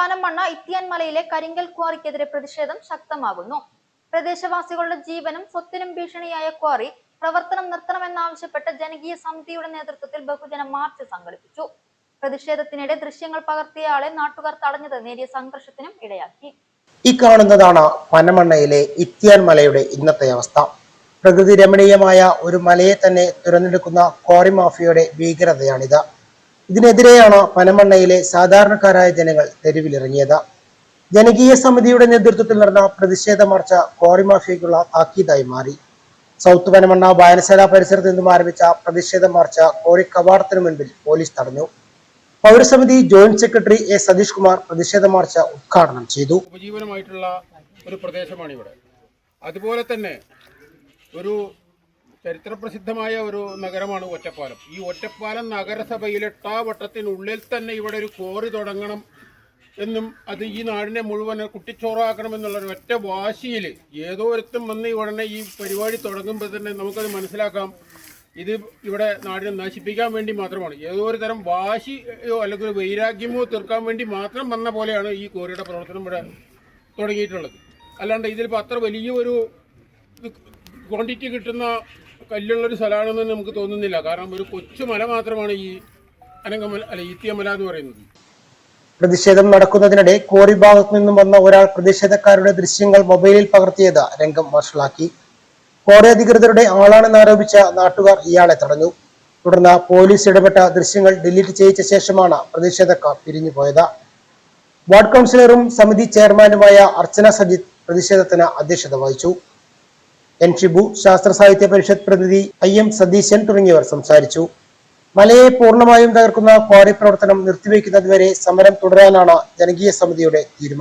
പനമണ്ണ ഇത്തിയാൻമലയിലെ കരിങ്കൽ ക്വാറിക്കെതിരെ പ്രതിഷേധം ശക്തമാകുന്നു. പ്രദേശവാസികളുടെ ജീവനും സ്വത്തിനും ഭീഷണിയായ ക്വാറി പ്രവർത്തനം നിർത്തണമെന്നാവശ്യപ്പെട്ട് ജനകീയ സമിതിയുടെ നേതൃത്വത്തിൽ ബഹുജന മാർച്ച് സംഘടിപ്പിച്ചു. പ്രതിഷേധത്തിനിടെ ദൃശ്യങ്ങൾ പകർത്തിയ ആളെ നാട്ടുകാർ തടഞ്ഞത് നേരിയ സംഘർഷത്തിനും ഇടയാക്കി. ഈ കാണുന്നതാണ് പനമണ്ണയിലെ ഇത്തിയാൻ മലയുടെ ഇന്നത്തെ അവസ്ഥ. പ്രകൃതി രമണീയമായ ഒരു മലയെ തന്നെ തുരന്നെടുക്കുന്ന ക്വാറി മാഫിയയുടെ ഭീകരതയാണിത്. ഇതിനെതിരെയാണ് പനമണ്ണയിലെ സാധാരണക്കാരായ ജനങ്ങൾ തെരുവിലിറങ്ങിയത്? ജനകീയ സമിതിയുടെ നേതൃത്വത്തിൽ നടന്ന പ്രതിഷേധ മാർച്ച ക്വാറി താക്കീതായി മാറി. സൗത്ത് പനമണ്ണ വായനശാല പരിസരത്ത് നിന്നും ആരംഭിച്ച പ്രതിഷേധ മാർച്ച കോഴി കവാടത്തിനു മുൻപിൽ പോലീസ് തടഞ്ഞു. പൗരസമിതി joint secretary A Satheesh Kumar പ്രതിഷേധ മാർച്ച ഉദ്ഘാടനം ചെയ്തു. ഉപജീവനമായിട്ടുള്ള ഒരു പ്രദേശമാണ് ഇവിടെ അതുപോലെ തന്നെ ഒരു ചരിത്രപ്രസിദ്ധമായ ഒരു നഗരമാണ് ഒറ്റപ്പാലം. ഈ ഒറ്റപ്പാലം നഗരസഭയിലെ ടാവട്ടത്തിനുള്ളിൽ തന്നെ ഇവിടെ ഒരു കോറി തുടങ്ങണം എന്നും അത് ഈ നാടിനെ മുഴുവൻ കുട്ടിച്ചോറാക്കണം എന്നുള്ള ഒറ്റ വാശിയിൽ ഏതോ ഒരുത്തും വന്ന് ഉടനെ ഈ പരിപാടി തുടങ്ങുമ്പോൾ തന്നെ നമുക്കത് മനസ്സിലാക്കാം. ഇത് ഇവിടെ നാടിനെ നശിപ്പിക്കാൻ വേണ്ടി മാത്രമാണ്. ഏതോ ഒരു തരം വാശിയോ അല്ലെങ്കിൽ വൈരാഗ്യമോ തീർക്കാൻ വേണ്ടി മാത്രം വന്ന പോലെയാണ് ഈ കോറിയുടെ പ്രവർത്തനം ഇവിടെ തുടങ്ങിയിട്ടുള്ളത്. അല്ലാണ്ട് ഇതിലിപ്പോൾ അത്ര വലിയൊരു ക്വാണ്ടിറ്റി കിട്ടുന്ന കല്ലുള്ളൊരു സ്ഥലമാണെന്ന് നമുക്ക് തോന്നുന്നില്ല. കാരണം ഒരു കൊച്ചു മല മാത്രമാണ് ഈ അനങ്കമല അല്ല ഈത്തിയമല എന്ന് പറയുന്നത്. പ്രതിഷേധം നടക്കുന്നതിനിടെ കോറി ഭാഗത്തു നിന്നും വന്ന ഒരാൾ പ്രതിഷേധക്കാരുടെ ദൃശ്യങ്ങൾ മൊബൈലിൽ പകർത്തിയത് രംഗം വഷളാക്കി കോറി അധികൃതരുടെ ആളാണെന്ന് ആരോപിച്ച നാട്ടുകാർ ഇയാളെ തടഞ്ഞു. തുടർന്ന് പോലീസ് ഇടപെട്ട ദൃശ്യങ്ങൾ ഡിലീറ്റ് ചെയ്യിച്ച ശേഷമാണ് പ്രതിഷേധക്കാർ പിരിഞ്ഞുപോയത്. വാർഡ് കൗൺസിലറും സമിതി ചെയർമാനുമായ അർച്ചന സജിത് പ്രതിഷേധത്തിന് അധ്യക്ഷത വഹിച്ചു. എൻ ഷിബു ശാസ്ത്ര സാഹിത്യ പരിഷത്ത് പ്രതിനിധി ഐ എം സതീശൻ തുടങ്ങിയവർ സംസാരിച്ചു. മലയെ പൂർണമായും തകർക്കുന്ന ക്വാറി പ്രവർത്തനം നിർത്തിവെക്കുന്നതുവരെ സമരം തുടരാനാണ് ജനകീയ സമിതിയുടെ തീരുമാനം.